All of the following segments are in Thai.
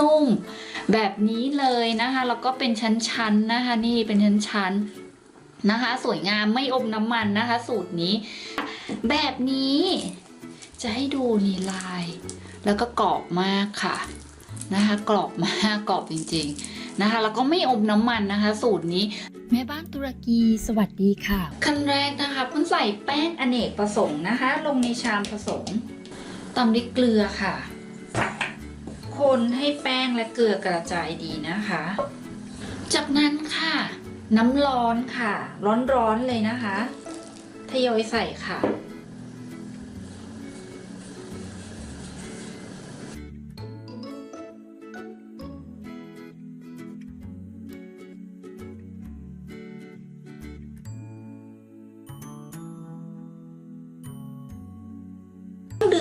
นุ่มๆ แบบนี้เลยนะคะแล้วก็เป็นชั้นๆนะคะ นี่เป็นชั้นๆนะคะ สวยงามไม่อมน้ำมันนะคะ สูตรนี้ แบบนี้ จะให้ดูนี่ลาย แล้วก็กรอบมากค่ะนะคะ กรอบมากกรอบจริงๆนะคะ แล้วก็ไม่อมน้ำมันนะคะ สูตรนี้แม่บ้านตุรกีสวัสดีค่ะ ขั้นแรกนะคะเพิ่งใส่แป้งอเนกประสงค์นะคะ ลงในชามผสมตามด้วยเกลือค่ะ คนให้แป้งและเกลือกระจายดีนะคะ จากนั้นค่ะ น้ำร้อนค่ะ ร้อนๆเลยนะคะ ทยอยใส่ค่ะ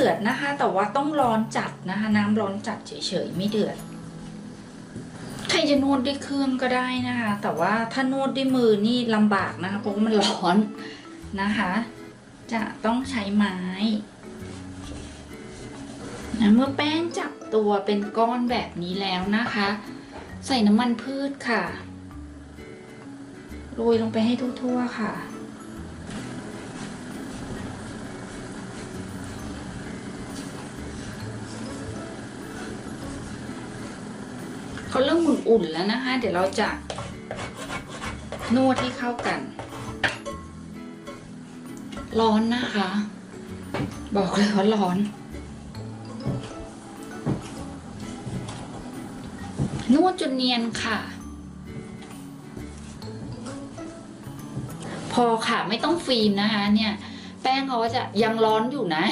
อดนะคะ แต่ว่าต้องร้อนจัดนะคะ น้ำร้อนจัดเฉยๆไม่เดือดใครจะนวดด้วยเครื่องก็ได้นะคะ แต่ว่าถ้านวดด้วยมือนี่ลำบากนะคะเพราะว่ามันร้อนนะคะ จะต้องใช้ไม้นะเมื่อแป้งจับตัวเป็นก้อนแบบนี้แล้วนะคะ ใส่น้ำมันพืชค่ะ โรยลงไปให้ทั่วๆค่ะ เขาเริ่มอุ่นๆแล้วนะคะ เดี๋ยวเราจะนวดให้เข้ากัน ร้อนนะคะ บอกเลยว่าร้อน นวดจนเนียนค่ะ พอค่ะไม่ต้องฟิล์มนะคะ เนี่ย แป้งเขาจะยังร้อนอยู่นะ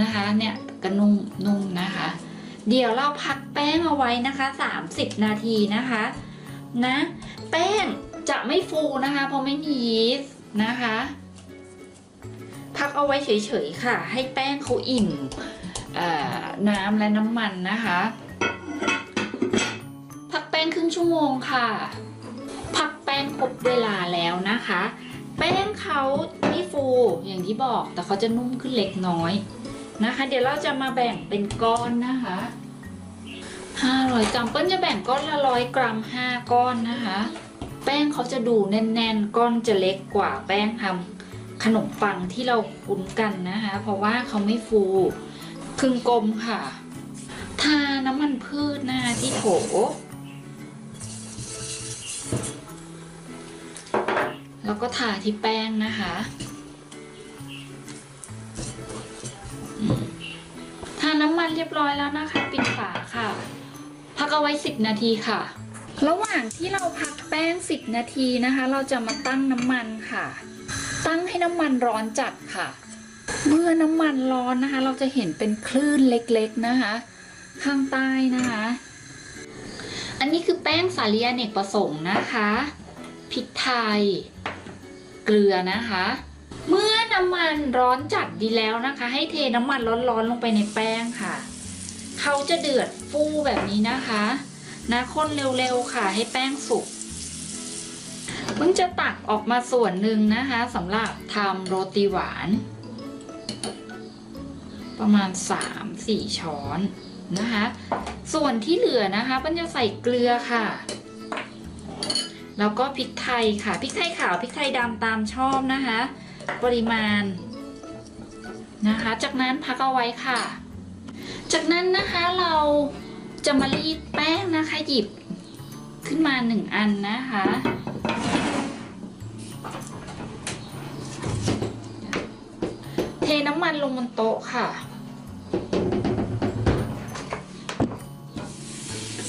นะคะ เนี่ยกระนุ่มนุ่มนะคะ เดี๋ยวเราพักแป้งเอาไว้นะคะ 30 นาทีนะคะ นะ แป้งจะไม่ฟูนะคะ เพราะไม่มียีสต์นะคะ พักเอาไว้เฉยๆค่ะ ให้แป้งเขาอิ่มน้ำและน้ำมันนะคะ พักแป้งครึ่งชั่วโมงค่ะ พักแป้งครบเวลาแล้วนะคะ แป้งเขาไม่ฟูอย่างที่บอกแต่เขาจะนุ่มขึ้นเล็กน้อย นะคะ เดี๋ยวเราจะมาแบ่งเป็นก้อนนะคะ500กรัมเปิ้ลจะแบ่งก้อนละร้อยกรัม5ก้อนนะคะ แป้งเขาจะดูแน่นๆ ก้อนจะเล็กกว่าแป้งทำขนมปังที่เราคุ้นกันนะคะ เพราะว่าเขาไม่ฟูครึ่งกลมค่ะ ทาน้ำมันพืชนะคะที่โถแล้วก็ทาที่แป้งนะคะ น้ำมันเรียบร้อยแล้วนะคะ ปิดฝาค่ะ พักเอาไว้ 10 นาทีค่ะ ระหว่างที่เราพักแป้ง 10 นาทีนะคะ เราจะมาตั้งน้ำมันค่ะ ตั้งให้น้ำมันร้อนจัดค่ะ เมื่อน้ำมันร้อนนะคะ เราจะเห็นเป็นคลื่นเล็กๆนะคะ ข้างใต้นะคะ อันนี้คือแป้งสาลีอเนกประสงค์นะคะพริกไทย เกลือนะคะ เมื่อ น้ำมันร้อนจัดดีแล้วนะคะ ให้เทน้ำมันร้อนๆลงไปในแป้งค่ะ เขาจะเดือดฟูแบบนี้นะคะนะคนเร็วๆค่ะ ให้แป้งสุกเพิ่งจะตักออกมาส่วนหนึ่งนะคะสำหรับทำโรตีหวาน ประมาณ 3-4 ช้อนนะคะ ส่วนที่เหลือนะคะเปิ้ลจะใส่เกลือค่ะแล้วก็พริกไทยค่ะพริกไทยขาวพริกไทยดำตามชอบนะคะ ปริมาณนะคะ จากนั้นพักเอาไว้ค่ะ จากนั้นนะคะเราจะมารีดแป้งนะคะหยิบขึ้นมาหนึ่งอันนะคะเทน้ำมันลงบนโต๊ะค่ะ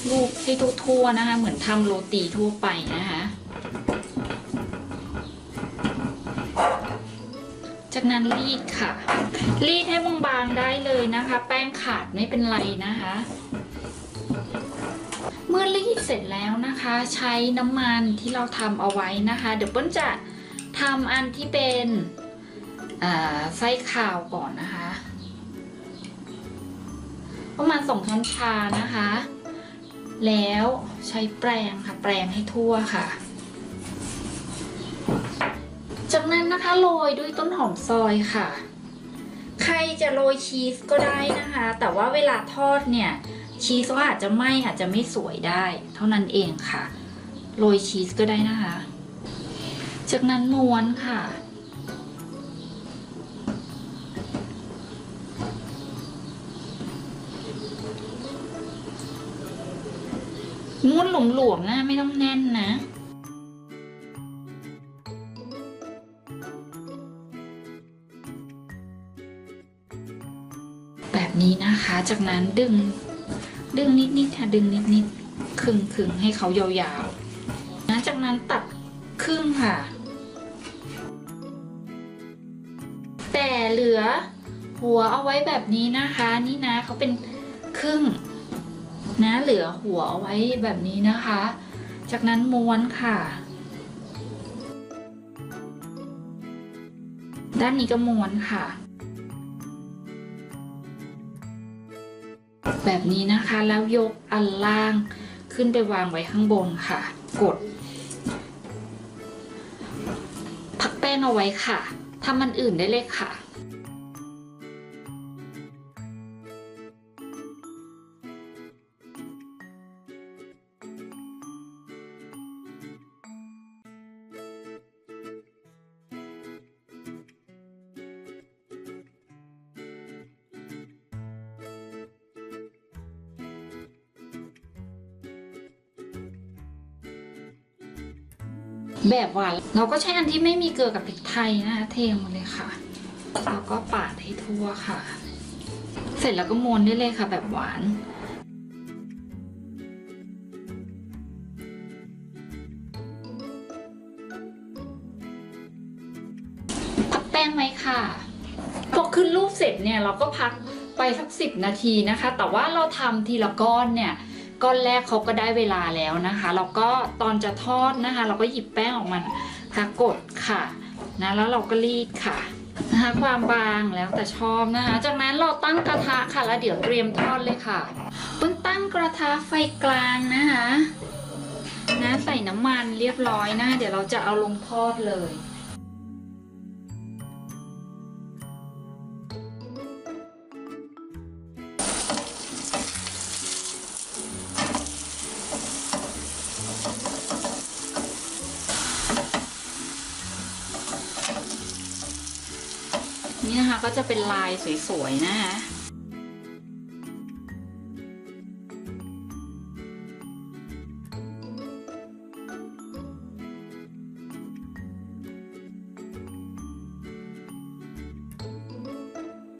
ลูบให้ทั่วๆนะคะ เหมือนทำโรตีทั่วไปนะคะ จากนั้นรีดค่ะ รีดให้บางๆได้เลยนะคะ แป้งขาดไม่เป็นไรนะคะ เมื่อรีดเสร็จแล้วนะคะ ใช้น้ำมันที่เราทำเอาไว้นะคะ เดี๋ยวเปิ้ลจะทำอันที่เป็นไส้ข่าวก่อนนะคะ ประมาณสองช้อนชานะคะ แล้วใช้แปรงค่ะ แปรงให้ทั่วค่ะ จากนั้นนะคะโรยด้วยต้นหอมซอยค่ะ ใครจะโรยชีสก็ได้นะคะ แต่ว่าเวลาทอดเนี่ย ชีสก็อาจจะไหมอาจจะไม่สวยได้ เท่านั้นเองค่ะ โรยชีสก็ได้นะคะ จากนั้นม้วนค่ะ ม้วนหลวมๆนะไม่ต้องแน่นนะ แบบนี้นะคะ จากนั้นดึง ดึงนิดๆค่ะดึงนิดๆครึ่งครึ่งให้เขายาวๆนะจากนั้นตัดครึ่งค่ะ แต่เหลือหัวเอาไว้แบบนี้นะคะ นี่นะเขาเป็นครึ่ง นะเหลือหัวเอาไว้แบบนี้นะคะ จากนั้นม้วนค่ะ ด้านนี้ก็ม้วนค่ะ แบบนี้นะคะแล้วยกอันล่างขึ้นไปวางไว้ข้างบนค่ะ กด พักแป้งเอาไว้ค่ะทำมันอื่นได้เลยค่ะ แบบหวานเราก็ใช้อันที่ไม่มีเกลือกับพริกไทยนะคะเทลงมาเลยค่ะแล้วก็ปาดให้ทั่วค่ะ เสร็จแล้วก็ม้วนได้เลยค่ะ แบบหวานพักแป้งไหมค่ะพอขึ้นรูปเสร็จเนี่ยเราก็พักไปสักสิบนาทีนะคะ แต่ว่าเราทำทีละก้อนเนี่ย ก้อนแรกเขาก็ได้เวลาแล้วนะคะ แล้วก็ตอนจะทอดนะคะ เราก็หยิบแป้งออกมาค่ะกดค่ะนะแล้วเราก็รีดค่ะนะคะความบางแล้วแต่ชอบนะคะ จากนั้นเราตั้งกระทะค่ะแล้วเดี๋ยวเตรียมทอดเลยค่ะเพิ่งตั้งกระทะไฟกลางนะคะนะใส่น้ำมันเรียบร้อยนะคะเดี๋ยวเราจะเอาลงทอดเลย ก็จะเป็นลายสวยๆนะคะ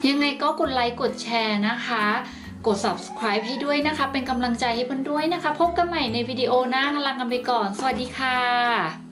ยังไงก็กดไลค์กดแชร์นะคะ กด subscribe ให้ด้วยนะคะ เป็นกำลังใจให้เพื่อนด้วยนะคะ พบกันใหม่ในวิดีโอหน้าลากันไปก่อน สวัสดีค่ะ